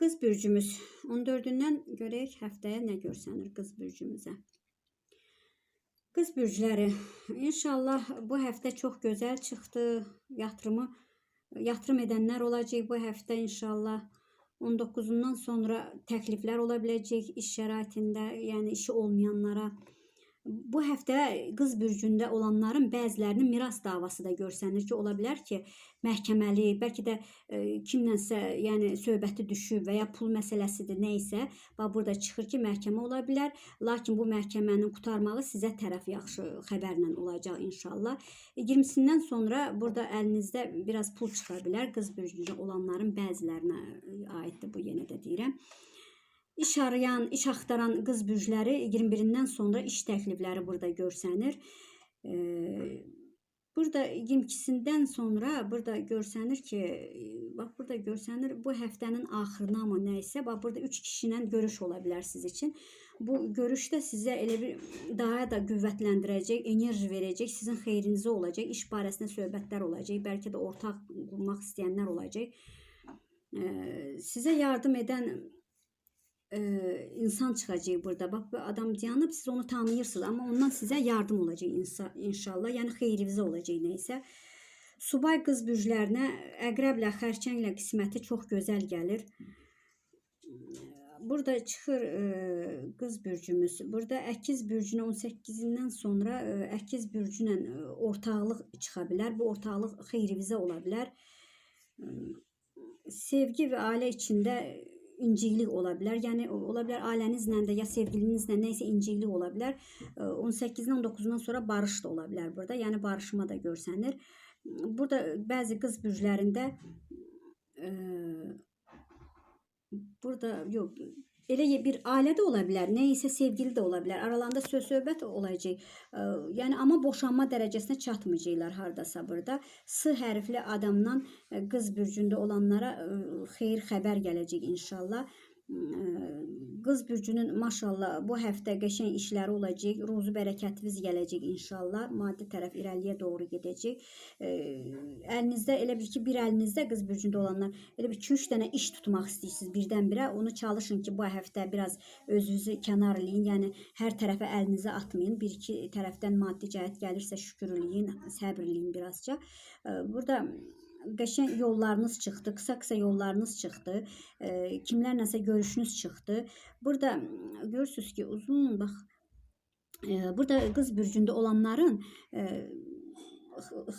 Qız bürcümüz 14-dən görək həftəyə nə görsənir qız bürcümüzə. Qız bürcləri inşallah bu həftə çox gözəl çıxdı. Yatırımı yatırım edənlər olacaq bu həftə inşallah. 19-undan sonra təkliflər ola biləcək iş şəraitində, yəni işi olmayanlara. Bu həftə qız bürcündə olanların bəzilərinin miras davası da görsənir ki, ola bilər ki, məhkəməli, bəlkə də e, kimlənsə, yəni söhbəti düşüb və ya pul məsələsidir, nə isə, bax burada çıxır ki, məhkəmə ola bilər, lakin bu məhkəmənin qurtarmağı sizə tərəf yaxşı xəbərlə olacaq inşallah. 20-sindən sonra burada əlinizdə biraz pul çıxa bilər. Qız bürcündə olanların bəzilərinə aiddir bu yenə də deyirəm. İş arayan, iş axtaran qız bürcləri 21-dən sonra iş təklifləri burada görsənir. Burada 22-sindən sonra burada görsənir ki, bax burada görsənir bu həftənin axırına mı nə isə, bax burada 3 kişi ilə görüş ola bilər siz üçün. Bu görüşdə sizə elə bir daha da qüvvətləndirəcək, enerji verəcək, sizin xeyrinizə olacaq, iş barəsində söhbətlər olacaq, bəlkə də ortaq qurmaq istəyənlər olacaq. Sizə yardım edən e, insan çıxacaq burada. Bax bu adam dayanıb siz onu tanıyırsınız, amma ondan sizə yardım olacaq insa, inşallah. Yəni xeyrinizə olacaq nə isə. Subay qız bürclərinə əqrəblə, xərçənglə qisməti çox gözəl gəlir. Burada çıxır e, qız bürcümüz. Burada əkiz bürcünə 18-dən sonra e, əkiz bürcünə e, ortaqlıq çıxa. Bu ortaqlıq xeyrinizə ola bilər. E, sevgi və ailə içində inciklik ola bilər. Yəni ola bilər ailənizlə də ya sevgilinizlə nə isə inciklik ola bilər. E, 18-dən 19-dan sonra barış da ola bilər burada. Yəni barışma da görsənir. Burada bəzi qız bürclərində e, burada yox elə bir ailə də ola bilər, nə isə sevgili də ola bilər. Aralarında söz söhbət olacaq. E, Yəni amma boşanma dərəcəsinə çatmayacaqlar hardasa burada. S hərfli adamdan e, qız bürcündə olanlara e, xeyir xəbər gələcək inşallah. Qız bürcünün maşallah bu həftə qəşəng işləri olacaq. Ruzu bərəkətiniz gələcək inşallah. Maddi tərəf irəliyə doğru gedəcək. E, Əlinizdə elə bir ki, bir əlinizdə qız bürcündə olanlar elə bir 2-3 dənə iş tutmaq istəyirsiniz birdən-birə. Onu çalışın ki, bu həftə biraz özünüzü kənar eləyin. Yəni hər tərəfə əlinizi atmayın. Bir-iki tərəfdən maddi cəhət gəlirsə şükür eləyin, səbr eləyin birazca. E, Burada qəşəng yollarınız çıxdı, qısa-qısa yollarınız çıxdı. E, kimlərləsə görüşünüz çıxdı. Burada m, görürsüz ki, uzun bax e, burada qız bürcündə olanların e,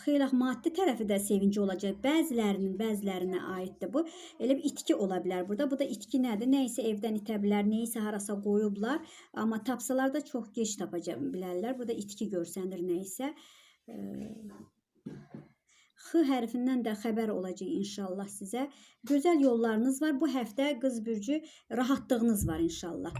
xeyli maddi tərəfi də sevinci olacaq. Bəzilərinin bəzilərinə aiddir bu. Elə bir itki ola bilər burada. Bu da itki nədir? Nə isə evdən itə bilər, nə isə harasa qoyublar, amma tapsalar da çox gec tapacaq bilərlər. Burada itki görsənir nə isə. Eee, X hərfindən də xəbər olacaq inşallah sizə. Gözəl yollarınız var. Bu həftə qız bürcü rahatlığınız var inşallah.